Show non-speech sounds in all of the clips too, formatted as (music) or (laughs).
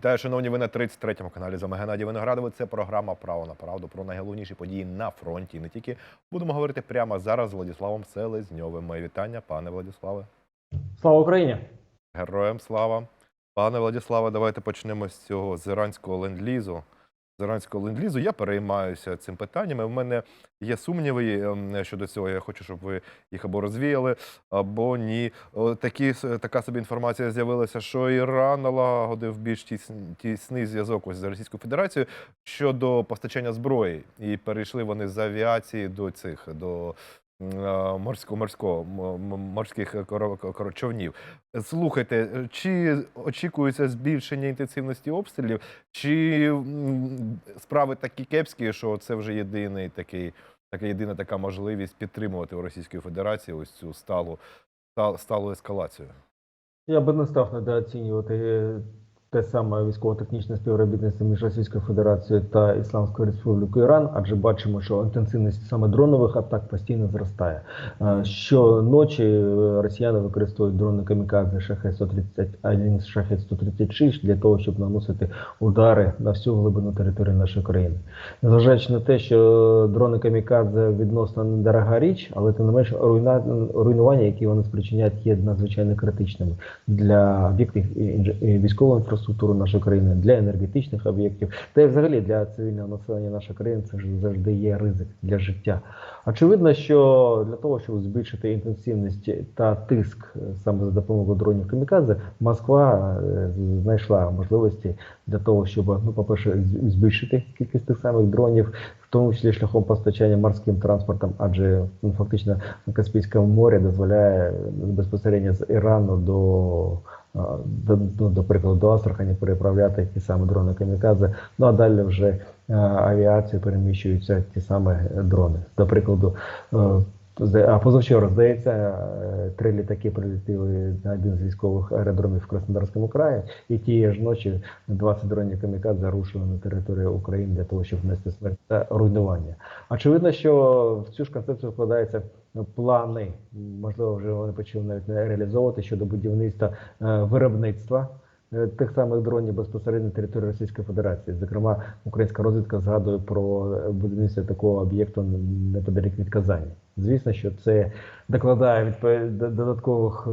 Вітаю, шановні, ви на 33-му каналі. З вами Геннадій Виноградовий. Це програма Право на правду про найголовніші події на фронті. І не тільки будемо говорити прямо зараз з Владиславом Селезньовим. Моє вітання, пане Владиславе. Слава Україні! Героям слава. Пане Владиславе, давайте почнемо з цього з іранського ленд-лізу. Іранського ленд-лізу я переймаюся цим питанням. У мене є сумніви ем, щодо цього. Я хочу, щоб ви їх або розвіяли, або ні. Такі, така собі інформація з'явилася, що Іран налагодив більш тіс- тісний зв'язок з Російською Федерацією щодо постачання зброї. І перейшли вони з авіації до цих до м, а, морського морського м- м- морських човнів. Слухайте, чи очікується збільшення інтенсивності обстрілів, чи справи такі кепські, що це вже єдиний такий, така єдина така можливість підтримувати у Російської Федерації ось цю сталу, сталу ескалацію? Я би не став недооцінювати е, те саме військово-технічне співробітництво між Російською Федерацією та Ісламською Республікою Іран, адже бачимо, що інтенсивність саме дронових атак постійно зростає. Е, Щоночі е, росіяни використовують дрони камікадзе шахет 131 шахет 136 для того, щоб наносити удари на всю глибину території нашої країни. Незважаючи на те, що дрони камікадзе відносно недорога річ, але тим не менш руйнування, які вони спричиняють, є надзвичайно критичними для об'єктів військової інфраструктури нашої країни, для енергетичних об'єктів, та й взагалі для цивільного населення нашої країни це ж завжди є ризик для життя. Очевидно, що для того, щоб збільшити інтенсивність та тиск е, саме за допомогою дронів камікадзе, Москва е, знайшла можливості для того, щоб, ну, по-перше, збільшити кількість тих самих дронів, в тому числі шляхом постачання морським транспортом, адже ну, фактично Каспійське море дозволяє безпосередньо з Ірану до. До, ну, до прикладу, до Астрахані переправляти ті самі дрони камікадзе. Ну а далі вже а, авіацію переміщуються ті самі дрони. До прикладу, е, а позавчора, здається, е, три літаки прилетіли на один з військових аеродромів в Краснодарському краї, і тієї ж ночі 20 дронів камікадзе рушили на територію України для того, щоб внести смерть та руйнування. Очевидно, що в цю ж концепцію вкладаються плани, можливо, вже вони почали навіть не реалізовувати щодо будівництва е, виробництва. Е, Тих самих дронів безпосередньо на території Російської Федерації. Зокрема, українська розвідка згадує про будівництво такого об'єкту неподалік від Казані. Звісно, що це докладає відпо- додаткових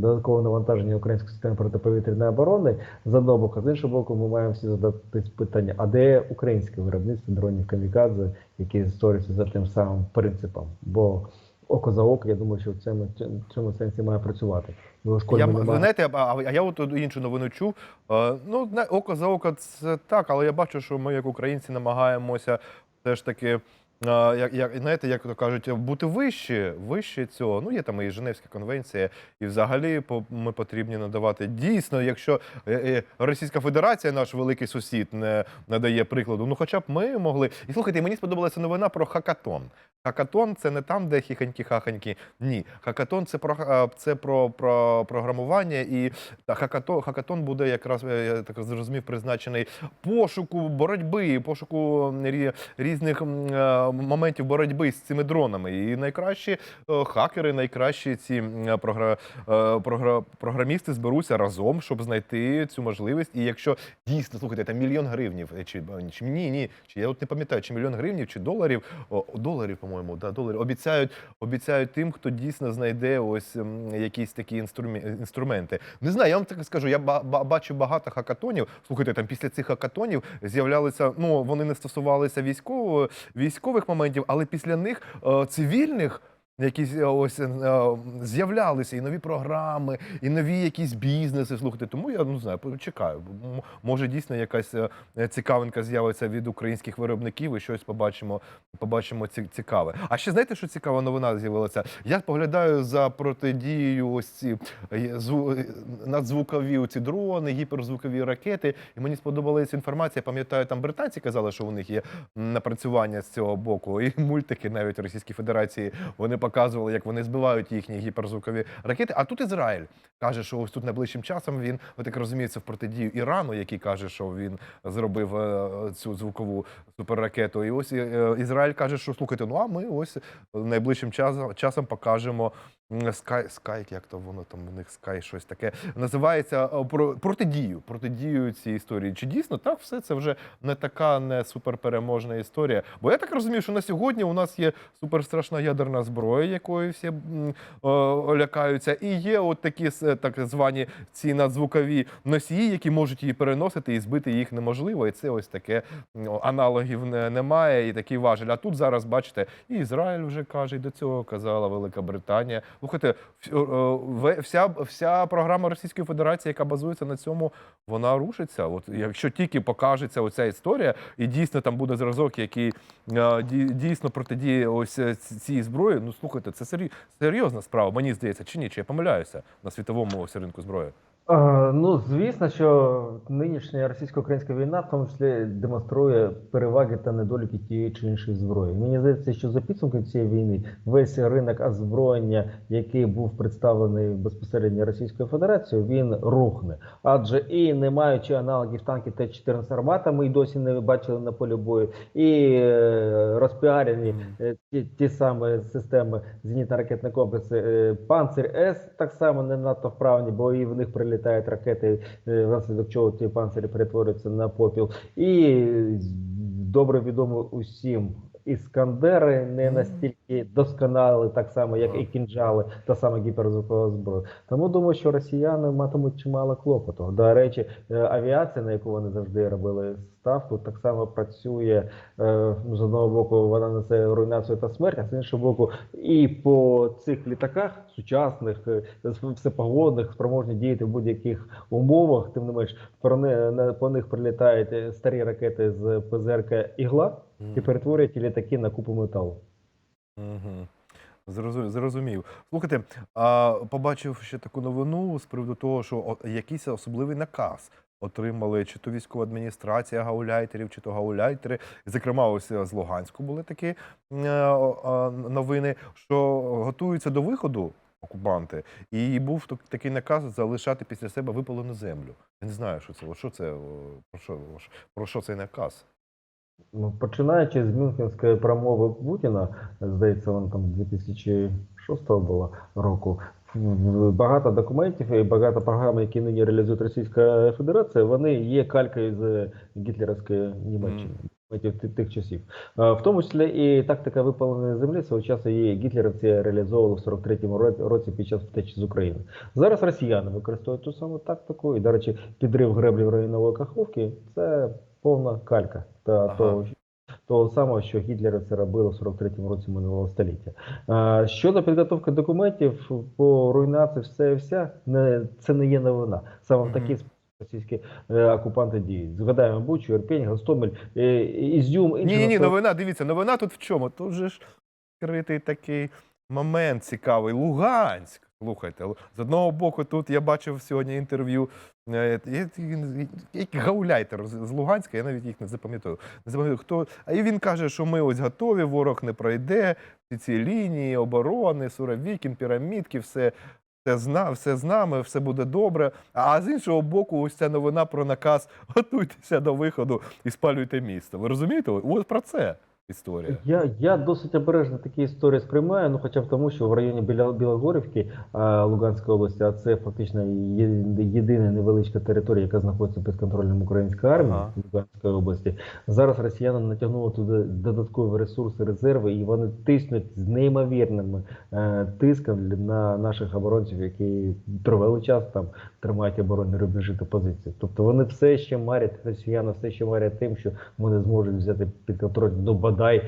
додаткового навантаження української системи протиповітряної оборони з одного боку, з іншого боку, ми маємо всі задати питання: а де українське виробництво дронів камікадзе, які створюються за тим самим принципом? Бо око за око, я думаю, що в цьому в цьому сенсі має працювати. Ну, Я, немає. ви знаєте, а, а я от іншу новину чув. Е, Ну, око за око це так, але я бачу, що ми, як українці, намагаємося все ж таки. Як, як знаєте, як то кажуть, бути вище, вище цього. Ну є там і Женевська конвенція, і взагалі по- ми потрібні надавати дійсно, якщо е, е, Російська Федерація, наш великий сусід, не надає прикладу. Ну, хоча б ми могли. І слухайте, мені сподобалася новина про хакатон. Хакатон це не там, де хіханькі-хаханьки. Ні, хакатон це про це про, про програмування, і хакатон, хакатон буде якраз е, я так зрозумів, призначений пошуку боротьби, пошуку різних моментів боротьби з цими дронами. І найкращі е, хакери, найкращі ці програ, е, програ, програмісти зберуться разом, щоб знайти цю можливість. І якщо дійсно слухайте, там мільйон гривнів, е, чи, чи ні, ні, чи я от не пам'ятаю, чи мільйон гривнів, чи доларів, о, доларів, по-моєму, да, доларів обіцяють, обіцяють тим, хто дійсно знайде ось якісь такі інструменти. Не знаю, я вам так скажу. Я ба- ба- бачу багато хакатонів. Слухайте, там після цих хакатонів з'являлися. Ну вони не стосувалися військового військових моментів, але після них е, цивільних. Якісь е, ось е, з'являлися і нові програми, і нові якісь бізнеси. Слухайте, тому я ну знаю, чекаю. Може, дійсно якась е, цікавинка з'явиться від українських виробників, і щось побачимо, побачимо ці- цікаве. А ще знаєте, що цікава новина з'явилася? Я поглядаю за протидією ось ці е, е, надзвукові ці дрони, гіперзвукові ракети. І мені сподобалася інформація. Пам'ятаю, там британці казали, що у них є напрацювання з цього боку, і мультики навіть Російської Федерації вони показували, як вони збивають їхні гіперзвукові ракети. А тут Ізраїль каже, що ось тут найближчим часом він, ви так розуміється, в протидію Ірану, який каже, що він зробив е, цю звукову суперракету. І ось е, Ізраїль каже, що слухайте, ну а ми ось найближчим часом часом покажемо Скай, Скайк, як то воно там у них Скай, щось таке називається е, про протидію. Протидію цій історії. Чи дійсно так все це вже не така не суперпереможна історія? Бо я так розумію, що на сьогодні у нас є суперстрашна ядерна зброя, якої всі о, лякаються, і є от такі так звані ці надзвукові носії, які можуть її переносити і збити їх неможливо. І це ось таке аналогів немає, і такий важель. А тут зараз бачите, і Ізраїль вже каже, і до цього казала Велика Британія. Слухайте, вся, вся програма Російської Федерації, яка базується на цьому, вона рушиться. От якщо тільки покажеться оця історія, і дійсно там буде зразок, який е, дійсно протидіє ось е, цій зброї. Ну слухайте, це серйозна справа. Мені здається, чи ні? Чи я помиляюся на світовому ринку зброї? А, Ну, звісно, що нинішня російсько-українська війна в тому числі демонструє переваги та недоліки тієї чи іншої зброї. Мені здається, що за підсумком цієї війни весь ринок озброєння, який був представлений безпосередньо Російською Федерацією, він рухне. Адже і не маючи аналогів танків Т-14 «Армата», ми й досі не бачили на полі бою, і е, розпіарені е, ті, ті самі системи зенітно-ракетні комплекси е, Панцир С так само не надто вправні, бо і в них прилітають ракети, е, внаслідок чого ті панцирі перетворюються на попіл. І добре відомо усім. Іскандери не настільки досконали, так само як і кінжали, та сама гіперзвукова зброя. Тому думаю, що росіяни матимуть чимало клопоту. До речі, е, авіація, на яку вони завжди робили ставку, так само працює е, ну, з одного боку, вона несе руйнацію та смерть, а з іншого боку, і по цих літаках сучасних, е, всепогодних, спроможні діяти в будь-яких умовах. Тим не менш, про не, по них прилітають старі ракети з ПЗРК ігла і перетворюють ті літаки на купу металу. Угу. Зрозумів. Слухайте, а побачив ще таку новину з приводу того, що якийсь особливий наказ отримали чи то військова адміністрація гауляйтерів, чи то гауляйтери. Зокрема, ось з Луганську були такі е, а, новини, що готуються до виходу окупанти, і був такий наказ залишати після себе випалену землю. Я не знаю, що це. Що це про що, про що цей наказ? Ну, починаючи з Мюнхенської промови Путіна, здається, вона там 2006 була року. Багато документів і багато програм, які нині реалізує Російська Федерація, вони є калькою з гітлерівської Німеччини. документів тих часів, в тому числі і тактика випаленої землі свого часу її гітлерівці реалізовували в 43-му ро- році під час втечі з України. Зараз росіяни використовують ту саму тактику, і, до речі, підрив греблі в районі Каховки це повна калька та Ага. того, того самого, що гітлерівці робили в 43-му році минулого століття. А, щодо підготовки документів по руйнації, все і вся не це не є новина. Саме в такий спосіб російські е, окупанти діють. Згадаємо Бучу, Ірпінь, Гостомель, е, Ізюм, Ні, ні, ні, новина, дивіться, новина тут в чому? Тут же ж критий такий момент цікавий. Луганськ. Слухайте, з одного боку, тут я бачив сьогодні інтерв'ю. е, є- Який гауляйтер з Луганська, я навіть їх не запам'ятаю. Не запам'ятаю, хто. А і він каже, що ми ось готові, ворог не пройде, всі ці лінії, оборони, Суровікін, пірамідки, все. Все, зна, все з нами, все буде добре. А з іншого боку, ось ця новина про наказ готуйтеся до виходу і спалюйте місто. Ви розумієте? Ось про це історія. Я, я досить обережно такі історії сприймаю, ну хоча б тому, що в районі Біля Білогорівки Луганської області, а це фактично єдина невеличка територія, яка знаходиться під контролем української армії Ага. Луганської області. Зараз росіяни натягнули туди додаткові ресурси, резерви, і вони тиснуть з неймовірним е, тиском на наших оборонців, які тривалий час там тримають оборонні рубежі та позиції. Тобто вони все ще марять, росіяни все ще марять тим, що вони зможуть взяти під контроль ну, бодай е,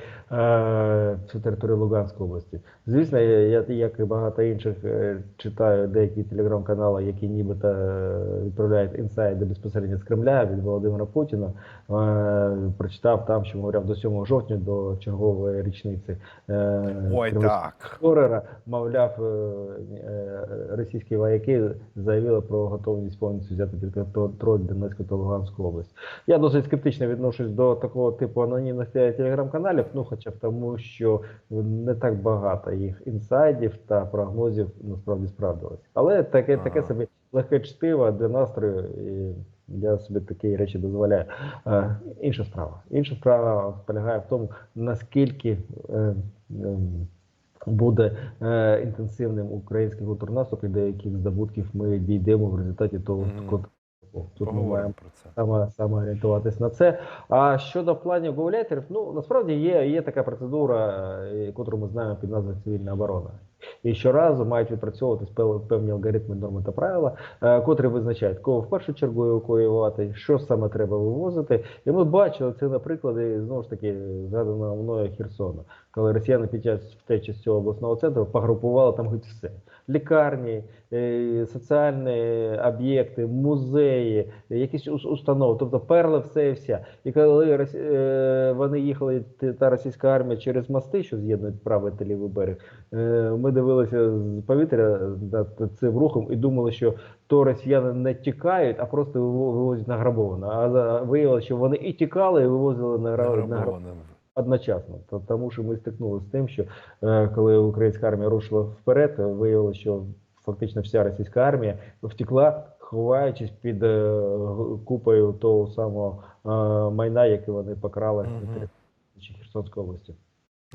всю територію Луганської області. Звісно, я, як і багато інших е, читаю деякі телеграм-канали, які нібито е, відправляють інсайди безпосередньо з Кремля від Володимира Путіна. Е, прочитав там, що мовляв до 7 жовтня, до чергової річниці. Е, Ой, так. Форера, мовляв, е, е, російські вояки заявили про готовність повністю взяти під контроль Донецьку та Луганську область. Я досить скептично відношусь до такого типу анонімних телеграм-каналів, ну хоча б тому, що не так багато їх інсайдів та прогнозів насправді справдилось. Але таке, таке собі легке чтиво для настрою. І я собі такі речі дозволяю. Е, інша справа. Інша справа полягає в тому, наскільки. Е, ем, буде е, інтенсивним український контрнаступ і до яких здобутків ми дійдемо в результаті того контрнаступу. Тут ми маємо про це. саме, саме орієнтуватись на це. А щодо планів гауляйтерів, ну насправді є, є така процедура, е, яку ми знаємо під назвою цивільна оборона. І щоразу мають відпрацьовуватись пев- певні алгоритми, норми та правила, е, котрі визначають, кого в першу чергу евакуювати, що саме треба вивозити. І ми бачили це на прикладі знову ж таки згаданого мною Херсона, коли росіяни під час втечі з цього обласного центру погрупували там геть все: лікарні, е, соціальні об'єкти, музеї, якісь ус- установи, тобто перли все і вся. І коли е, вони їхали, та російська армія через мости, що з'єднують правий та лівий берег, е, ми дивилися з повітря цим рухом і думали, що то росіяни не тікають, а просто вивозять награбовано. А виявилося, що вони і тікали, і вивозили награ- награбовано. Одночасно. Тому що ми стикнулися з тим, що е, коли українська армія рушила вперед, виявилося, що фактично вся російська армія втекла, ховаючись під е, купою того самого е, майна, яке вони покрали території Херсонської області.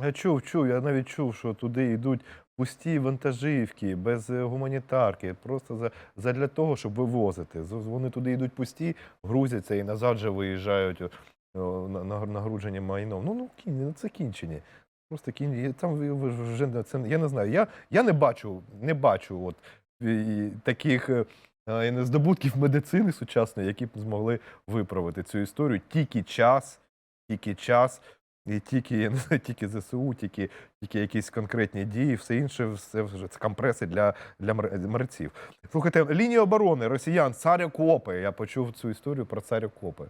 Я чув, чув, я навіть чув, що туди йдуть пусті вантажівки, без гуманітарки, просто за, задля того, щоб вивозити. Вони туди йдуть пусті, грузяться і назад же виїжджають о, на- на- майном. Ну, ну, кінь, ну це кінчені. Просто кінь. Там вже це, я не знаю. Я, я не бачу, не бачу от, і таких е, е, не здобутків медицини сучасної, які б змогли виправити цю історію. Тільки час, тільки час. І тільки, не знаю, тільки ЗСУ, тільки, тільки якісь конкретні дії, все інше все вже це компреси для, для мерців. Слухайте, лінія оборони росіян, царь-окопи. Я почув цю історію про царь-окопи.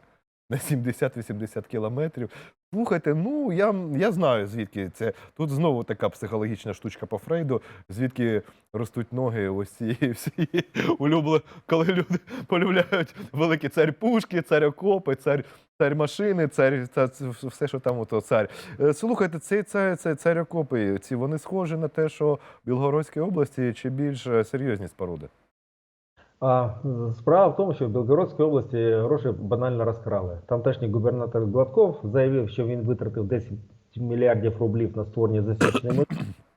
На 70-80 кілометрів. Слухайте, ну я, я знаю, звідки це. Тут знову така психологічна штучка по Фрейду, звідки ростуть ноги ось цієї (laughs) всі улюбле, коли люди полюбляють великі царь пушки, царь окопи, царь, машини, царь, це все, що там ото царь. Е, Слухайте, цей царь, цей царь окопи, ці вони схожі на те, що в Білгородській області чи більш е, серйозні споруди? А справа в тому, що в Білгородській області гроші банально розкрали. Тамтешній губернатор Гладков заявив, що він витратив 10 мільярдів рублів на створення засічної.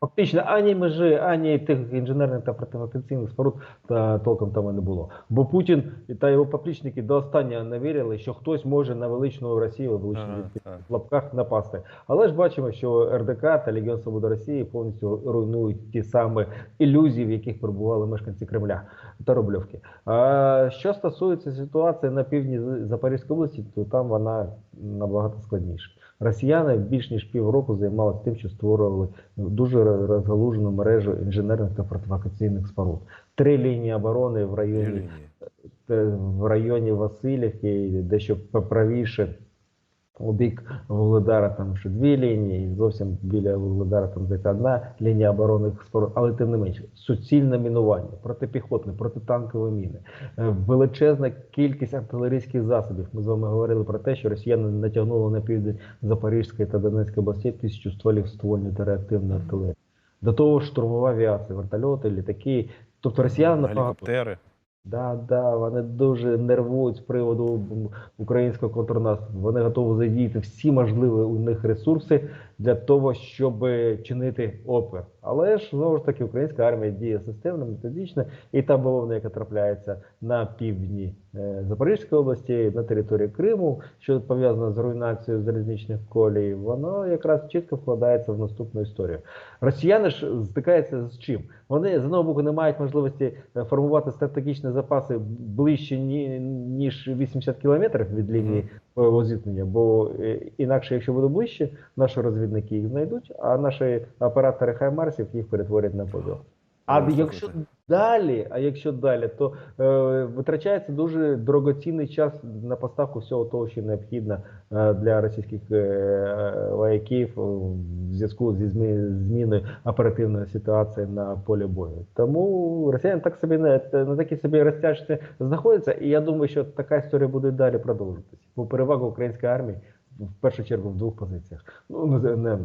Фактично ані межі, ані тих інженерних та протиавіаційних споруд та толком там і не було. Бо Путін та його поплічники до останнього не вірили, що хтось може на величну Росію, Ага, в лапках напасти. Але ж бачимо, що РДК та Легіон Свободи Росії повністю руйнують ті самі ілюзії, в яких перебували мешканці Кремля та Рубльовки. А що стосується ситуації на півдні Запорізької області, то там вона набагато складніша. Росіяни більш ніж півроку займалися тим, що створювали дуже розгалужену мережу інженерних та фортифікаційних споруд. Три лінії оборони в районі е, в районі Васильівки, дещо правіше у бік Вугледара, там ще дві лінії, і зовсім біля Вугледара там здається одна лінія оборонних споруд, але тим не менше, суцільне мінування, протипіхотне, протитанкові міни, е, величезна кількість артилерійських засобів. Ми з вами говорили про те, що росіяни натягнули на південь Запорізької та Донецької областей тисячу стволів ствольної та реактивної артилерії. До того ж, штурмова авіація, вертольоти, літаки. Тобто росіяни Гелікоптери. Да, да, вони дуже нервують з приводу українського контрнаступу. Вони готові задіяти всі можливі у них ресурси для того, щоб чинити опір. Але ж знову ж таки українська армія діє системно, методично, і та бавовна, яка трапляється на півдні Запорізької області, на території Криму, що пов'язано з руйнацією залізничних колій, воно якраз чітко вкладається в наступну історію. Росіяни ж стикаються з чим? Вони з одного боку не мають можливості е, формувати стратегічні запаси ближче ніж 80 кілометрів від лінії бойового зіткнення, бо е, інакше, якщо буде ближче, наші розвідники їх знайдуть, а наші оператори Хаймарсів їх перетворять на поділ. А якщо далі, а якщо далі, то е, витрачається дуже дорогоцінний час на поставку всього того, що необхідно е, для російських е, вояків е, в зв'язку зі змі- зміною оперативної ситуації на полі бою. Тому росіяни так собі на, на такій собі розтяжці знаходяться, і я думаю, що така історія буде далі продовжуватися. Бо перевага української армії в першу чергу в двох позиціях. Ну не, не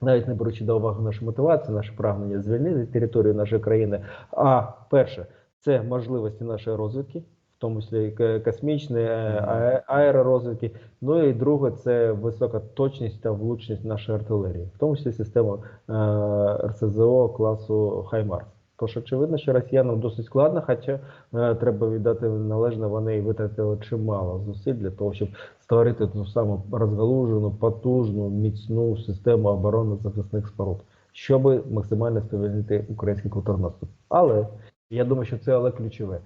навіть не беручи до уваги нашу мотивацію, наше прагнення звільнити територію нашої країни. А перше, це можливості нашої розвитки. В тому числі космічної, е, аеророзвідки. Ну і друге, це висока точність та влучність нашої артилерії, в тому числі система е, РСЗО класу Хаймарс. Тож очевидно, що росіянам досить складно, хоча е, треба віддати належне, вони і витратили чимало зусиль для того, щоб створити ту саму розгалужену, потужну, міцну систему оборонно-захисних споруд, щоб максимально сповільнити український контрнаступ. Але я думаю, що це але ключове.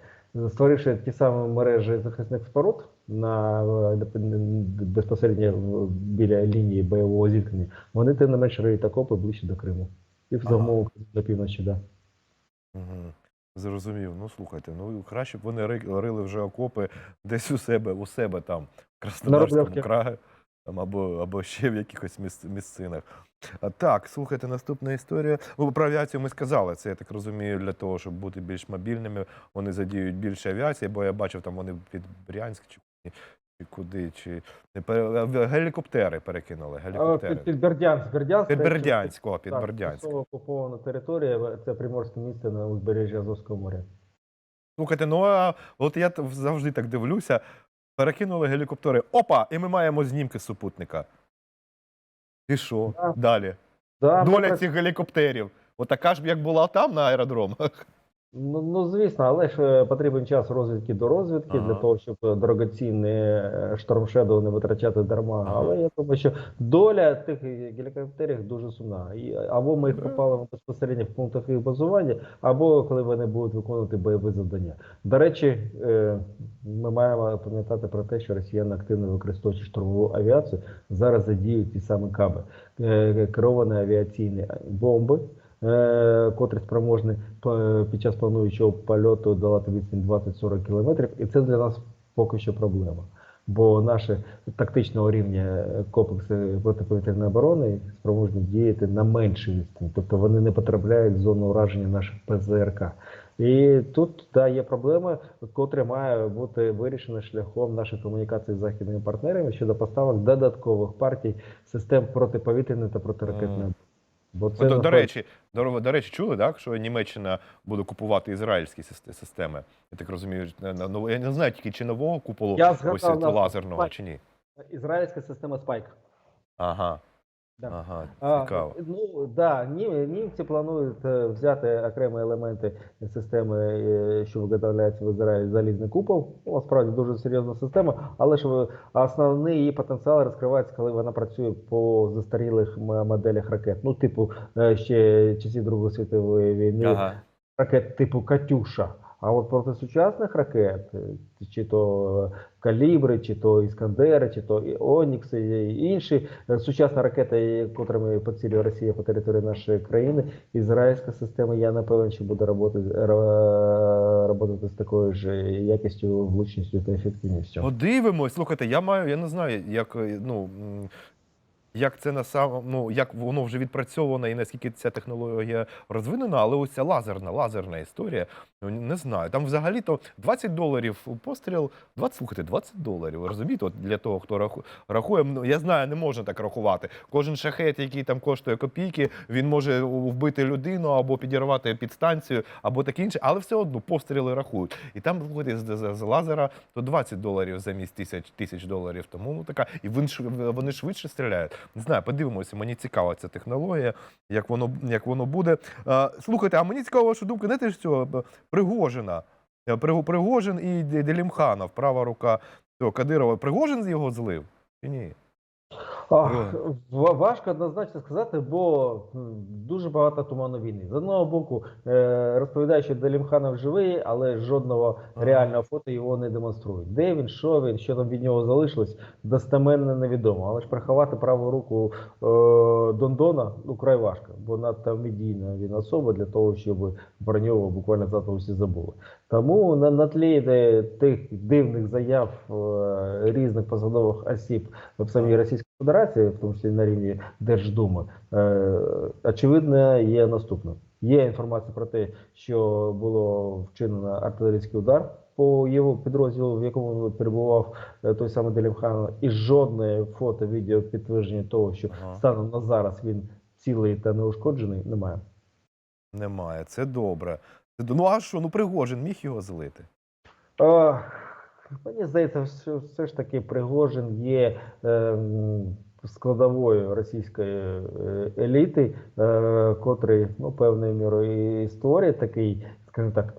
Створивши ті самі мережі захисних споруд на е, безпосередньо біля лінії бойового зіткнення, вони тим не менш риють окопи ближче до Криму. І в Ага. замову до півночі, да. Угу. Зрозумів. Ну слухайте, ну краще б вони ри- рили вже окопи десь у себе, у себе там, в Краснодарському краї, там, або, або ще в якихось місц, місцинах. А, так, слухайте, наступна історія. Ну, про авіацію ми сказали. Це я так розумію, для того, щоб бути більш мобільними, вони задіють більше авіації, бо я бачив, там вони під Брянськ чи куди, чи гелікоптери перекинули. Гелікоптери. Під, під Бердянськ. Бердянськ Під Бердянськ, о, під Так, Бердянськ. окупована територія, це приморське місце на узбережжі Азовського моря. Слухайте, ну а от я завжди так дивлюся. Перекинули гелікоптери. Опа! І ми маємо знімки супутника. І що? Да. Далі. Да, Доля працю- цих гелікоптерів. Отака ж, як була там на аеродромах. Ну, ну звісно, але ж е, потрібен час розвідки до розвідки Ага. для того, щоб е, дорогоцінний е, шторм Shadow не витрачати дарма. Ага. Але я думаю, що доля тих гелікоптерів дуже сумна. І або ми їх попалимо безпосередньо в пунктах їх базування, або коли вони будуть виконувати бойові завдання. До речі, е, ми маємо пам'ятати про те, що росіяни активно використовуючи штурмову авіацію, зараз задіють ті самі каби, е, керовані авіаційні бомби. Е, котрі спроможні п- під час плануючого польоту долати відстань 20-40 кілометрів, і це для нас поки що проблема. Бо наші тактичного рівня комплекси протиповітряної оборони спроможні діяти на меншій відстані, тобто вони не потрапляють в зону ураження наших ПЗРК. І тут да, є проблема, котра має бути вирішена шляхом нашої комунікації з західними партнерами щодо поставок додаткових партій систем протиповітряної та протиракетної Бо От, до, до речі, до, до речі, чули, так, що Німеччина буде купувати ізраїльські системи. Я так розумію, на- на я не знаю тільки чи нового куполу Я ось згадав ось лазерного лазерного, чи ні. Ізраїльська система Spike. Ага. Да. Ага, А, цікаво. ну да, нім- німці планують е, взяти окремі елементи системи, е, що виготовляється в Ізраїлі залізний купол. Ну, Насправді дуже серйозна система, але ж основний її потенціал розкривається, коли вона працює по застарілих моделях ракет. Ну, типу, е, ще часів Другої світової війни Ага. ракет типу Катюша. А от проти сучасних ракет, е, чи то калібри, чи то іскандери, чи то і Онікси, і інші е, сучасні ракети, котрими поцілює Росія по території нашої країни, ізраїльська система, я напевен, що буде роботи, з такою ж якістю, влучністю та ефективністю. Подивимось. Слухайте, я маю, я не знаю, як е, ну. Як це на сам, ну як воно вже відпрацьовано і наскільки ця технологія розвинена, але ось ця лазерна, лазерна історія, ну не знаю. Там взагалі-то 20 доларів постріл, 20, слухайте, 20 доларів. Розумієте, от для того, хто раху- рахує, ну я знаю, не можна так рахувати. Кожен шахет, який там коштує копійки, він може вбити людину або підірвати підстанцію, або таке інше, але все одно постріли рахують. І там слухайте, з, з, лазера то 20 доларів замість тисяч тисяч доларів. Тому ну така, і вони швидше стріляють. Не знаю, подивимося. Мені цікава ця технологія, як воно як воно буде. Слухайте, а мені цікава ваша думка, знаєте ж Пригожина. Е, Пригожин і Делімханов, права рука Кадирова. Пригожин його злив? Чи ні? Ах, важко однозначно сказати, бо дуже багато туману війни. З одного боку, е, розповідають, що Делімханов живий, але жодного Ага. реального фото його не демонструють. Де він, що він, що там від нього залишилось, достеменно невідомо. Але ж приховати праву руку е, Дондона ну, край важко, бо надто медійна він особа для того, щоб про нього буквально завтра усі забули. Тому на, на тлі де, тих дивних заяв е, різних посадових осіб в самій Російській Федерації, в тому числі на рівні Держдуми, е, очевидно, є наступне. Є інформація про те, що було вчинено артилерійський удар по його підрозділу, в якому перебував е, той самий Делімхан, і жодне фото, відео підтвердження того, що Ага. станом на зараз він цілий та неушкоджений, немає. Немає. Це добре. Ну а що? Ну Пригожин міг його злити? А, мені здається, що все ж таки Пригожин є Е, складовою російської е, еліти, е, котрий ну, певною мірою і такий, скажімо так,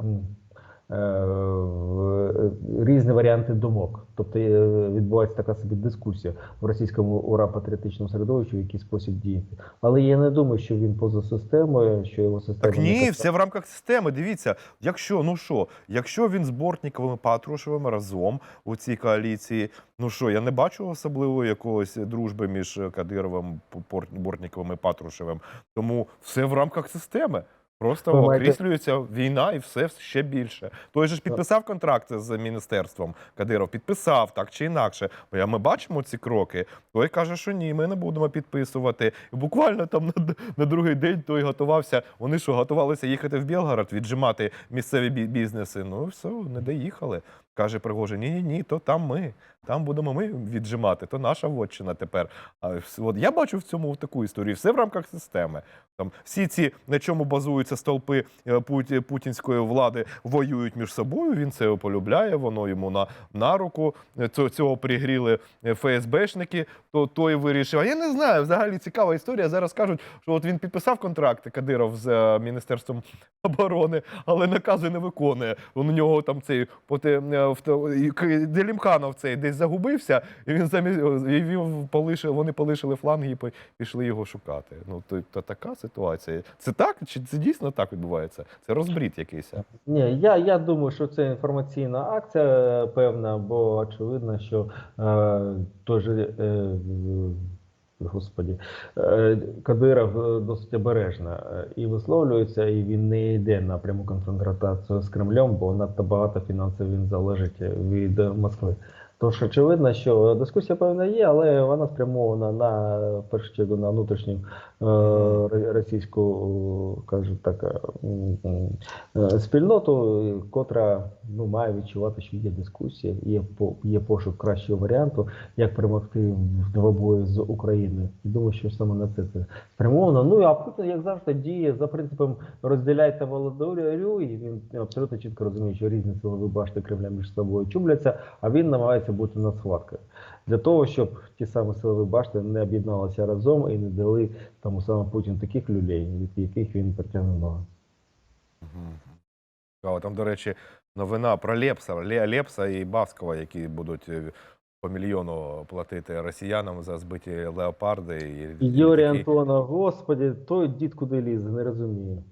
різні варіанти думок. Тобто е, відбувається така собі дискусія в російському ура-патріотичному середовищі, в який спосіб діяти. Але я не думаю, що він поза системою, що його система Так ні, все в рамках системи. Дивіться, якщо ну що, якщо він з Бортніковим Патрушевим разом у цій коаліції, ну що, я не бачу особливо якогось дружби між Кадировим, Бортніковим і Патрушевим. Тому все в рамках системи. Просто окріслюється війна і все ще більше. Той же ж підписав контракт з міністерством Кадиров, підписав так чи інакше. Бо ми бачимо ці кроки. Той каже, що ні, ми не будемо підписувати. І буквально там на, на другий день той готувався. Вони що, готувалися їхати в Білгород, віджимати місцеві бі- бізнеси. Ну все, не доїхали. Каже Пригожин, ні, ні, ні, то там ми. Там будемо ми віджимати, то наша вотчина тепер. А от я бачу в цьому таку історію. Все в рамках системи. Там всі ці, на чому базуються стовпи е, путінської влади, воюють між собою. Він це полюбляє, воно йому на, на руку. Е, Цього, пригріли е, ФСБшники, то той вирішив. А я не знаю. Взагалі цікава історія. Зараз кажуть, що от він підписав контракт Кадиров з Міністерством оборони, але накази не виконує. У нього там цей Делімханов цей десь загубився, і він замість він полишив, вони полишили фланги і пішли його шукати. Ну то, то така ситуація. Це так чи це дійсно так відбувається? Це розбрід якийсь. Ні, я, я думаю, що це інформаційна акція е, певна, бо очевидно, що е, же, е, господі, е, Кадиров е, досить обережно і висловлюється, і він не йде на пряму конфронтацію з Кремлем, бо надто багато фінансів він залежить від Москви. Тож очевидно, що дискусія певна є, але вона спрямована на першу чергу на внутрішню е, російську, кажуть так, е, е, спільноту, котра ну, має відчувати, що є дискусія, є, є пошук кращого варіанту, як перемогти в двобої з Україною. І думаю, що саме на це це спрямовано. Ну а Путін, як завжди, діє за принципом розділяй та володарюй, і він абсолютно чітко розуміє, що різні силові башти Кремля між собою чубляться, а він намагається бути над схваткою. Для того, щоб ті самі силові башти не об'єдналися разом і не дали тому самому Путіну таких люлей, від яких він притягне ноги. Там, до речі, новина про Лепса, Лепса і Баскова, які будуть е, по мільйону платити росіянам за збиті леопарди. І, і Юрій такі- Антонов, господі, той дід куди лізе, не розумію.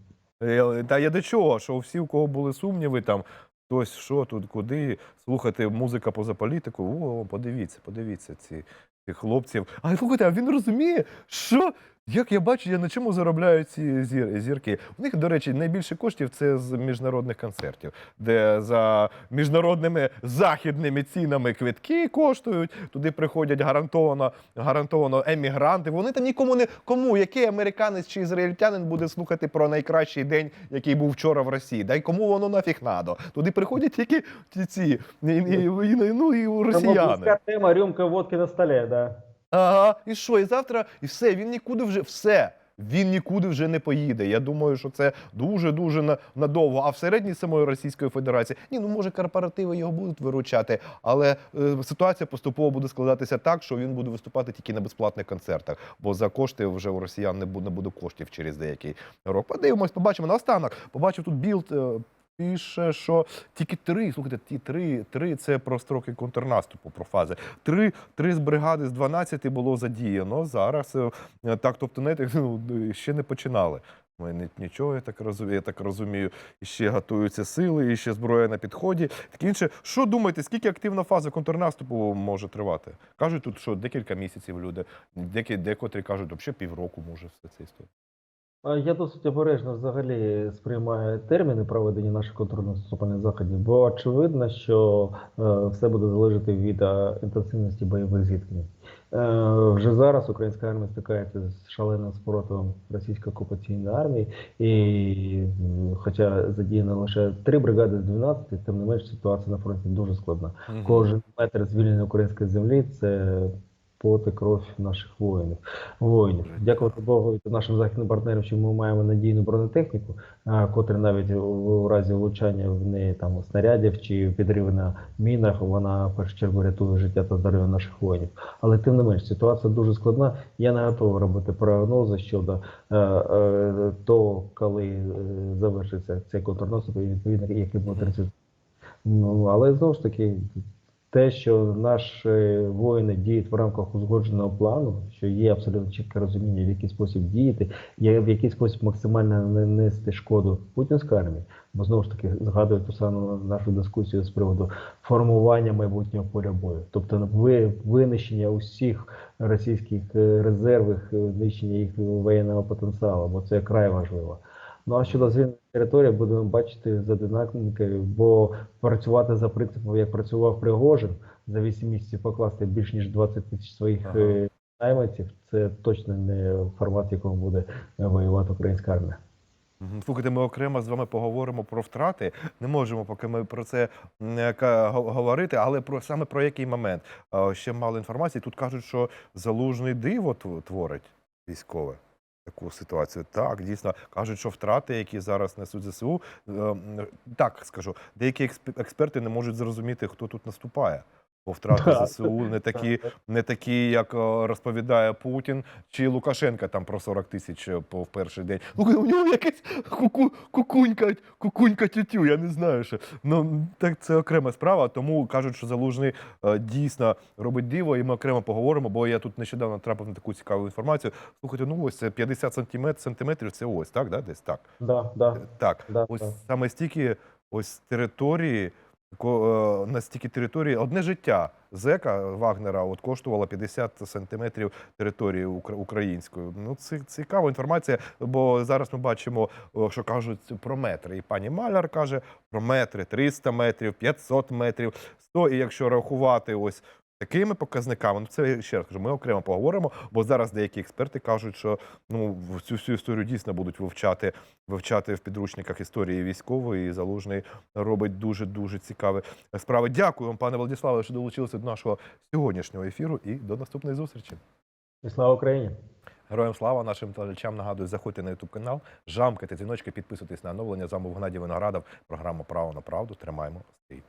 Е, Та я до чого? Що всі, у кого були сумніви, там хтось що тут, куди, слухати музика поза політику. О, подивіться, подивіться ці, цих хлопців. А слухайте, а він розуміє, що. Як я бачу, я на чому заробляють ці зір, зірки. У них, до речі, найбільше коштів це з міжнародних концертів, де за міжнародними західними цінами квитки коштують. Туди приходять гарантовано, гарантовано емігранти. Вони там нікому не кому, який американець чи ізраїльтянин буде слухати про найкращий день, який був вчора в Росії. Да й кому воно нафіг надо. Туди приходять які ті ці і, і, і, ну, і росіяни. Тема, рюмка водки на столі, да. Ага, і що? І завтра, і все, він нікуди вже все. Він нікуди вже не поїде. Я думаю, що це дуже дуже на- надовго. А всередині самої Російської Федерації ні, ну може корпоративи його будуть виручати, але е, ситуація поступово буде складатися так, що він буде виступати тільки на безплатних концертах, бо за кошти вже у росіян не буде, не буде коштів через деякий рок. Подивимось, побачимо. Наостанок побачив тут білд. Пише, що тільки три, слухайте, ті три, три це про строки контрнаступу, про фази. Три, три з бригади з 12 було задіяно. Зараз е, так, тобто не, ну, ще не починали. Ми нічого, я так розумію, я так розумію, і ще готуються сили, і ще зброя на підході. Таке інше. Що думаєте, скільки активна фаза контрнаступу може тривати? Кажуть тут, що декілька місяців люди, декотрі кажуть, взагалі півроку може все це історія. Я досить обережно взагалі сприймаю терміни проведення наших контрнаступальних заходів, бо очевидно, що е, все буде залежати від е, інтенсивності бойових зіткнень. Е, вже зараз українська армія стикається з шаленим спротивом російської окупаційної армії, і хоча задіяно лише три бригади з 12, тим не менш ситуація на фронті дуже складна. Кожен метр звільненої української землі це пот і кров наших воїнів. воїнів. Дякувати Богу і нашим західним партнерам, що ми маємо надійну бронетехніку, котра навіть у, разі влучання в неї там снарядів чи підриву на мінах, вона в першу чергу рятує життя та здоров'я наших воїнів. Але тим не менш, ситуація дуже складна. Я не готовий робити прогнози щодо е, е, того, коли е, завершиться цей контрнаступ, і відповідно який буде результат. Ну, але знову ж таки, те, що наші воїни діють в рамках узгодженого плану, що є абсолютно чітке розуміння, в який спосіб діяти, в який спосіб максимально нанести шкоду путінській армії, бо знову ж таки згадую ту саму нашу дискусію з приводу формування майбутнього поля бою, тобто ви- винищення усіх російських е, резервів, е, знищення їх воєнного потенціалу, бо це край важливо. Ну а щодо звільнення території, будемо бачити за динамікою, бо працювати за принципом, як працював Пригожин, за 8 місяців покласти більш ніж 20 тисяч своїх Ага. е, найманців, це точно не формат, в якому буде воювати українська армія. Слухайте, ми окремо з вами поговоримо про втрати. Не можемо, поки ми про це е, говорити, але про саме про який момент. Ще мало інформації. Тут кажуть, що залужний диво тв- творить військове. Таку ситуацію. Так, дійсно кажуть, що втрати, які зараз несуть ЗСУ, е, так скажу, деякі експ- експерти не можуть зрозуміти, хто тут наступає. Бо втрати ЗСУ не такі, не такі, як е, розповідає Путін чи Лукашенка там про 40 тисяч е, по в перший день. Ну, у нього якесь куку, кукунька, кукунька тютю, я не знаю що. Ну так це окрема справа. Тому кажуть, що залужний е, дійсно робить диво, і ми окремо поговоримо. Бо я тут нещодавно трапив на таку цікаву інформацію. Слухайте, ну ось це 50 сантиметрів, сантиметрів це ось, так, да, десь так. Да, да. Так, Да, ось да. саме стільки ось території, на стільки території, одне життя зека Вагнера от коштувало 50 сантиметрів території укра- української. Ну, це цікава інформація, бо зараз ми бачимо, що кажуть про метри. І пані Маляр каже про метри 300 метрів, 500 метрів, 100. І якщо рахувати ось такими показниками, ну це ще раз кажу, ми окремо поговоримо, бо зараз деякі експерти кажуть, що ну в цю всю історію дійсно будуть вивчати вивчати в підручниках історії військової. І залужний робить дуже дуже цікаві справи. Дякую вам, пане Владиславе, що долучилися до нашого сьогоднішнього ефіру. І до наступної зустрічі. І слава Україні! Героям слава нашим глядачам. Нагадую, заходьте на YouTube канал, жамкайте дзвіночки, підписуйтесь на оновлення. З вами Геннадій Виноградов. Програма Право на правду. Тримаємо стрій.